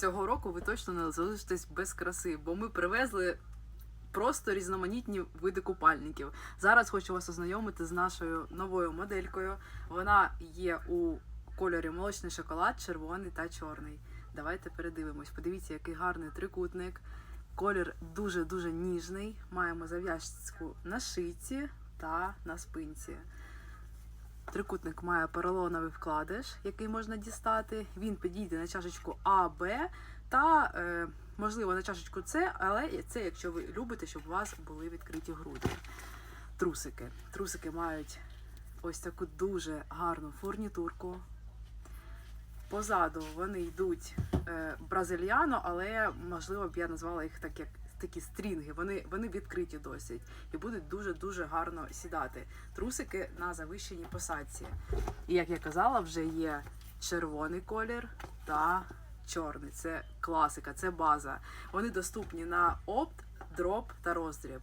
цього року ви точно не залишитесь без краси, бо ми привезли просто різноманітні види купальників. Зараз хочу вас ознайомити з нашою новою моделькою. Вона є у кольорі молочний шоколад, червоний та чорний. Давайте передивимось. Подивіться, який гарний трикутник. Колір дуже-дуже ніжний. Маємо зав'язку на шиці та на спинці. Трикутник має поролоновий вкладиш, який можна дістати. Він підійде на чашечку А, Б та, е, можливо, на чашечку С, але це якщо ви любите, щоб у вас були відкриті груди. Трусики. Трусики мають ось таку дуже гарну фурнітурку. Позаду вони йдуть е, бразильяно, але можливо б я назвала їх так як такі стрінги. Вони, вони відкриті досить і будуть дуже дуже гарно сідати. Трусики на завищеній посадці. І як я казала, вже є червоний колір та чорний. Це класика, це база. Вони доступні на опт, дроп та роздріб.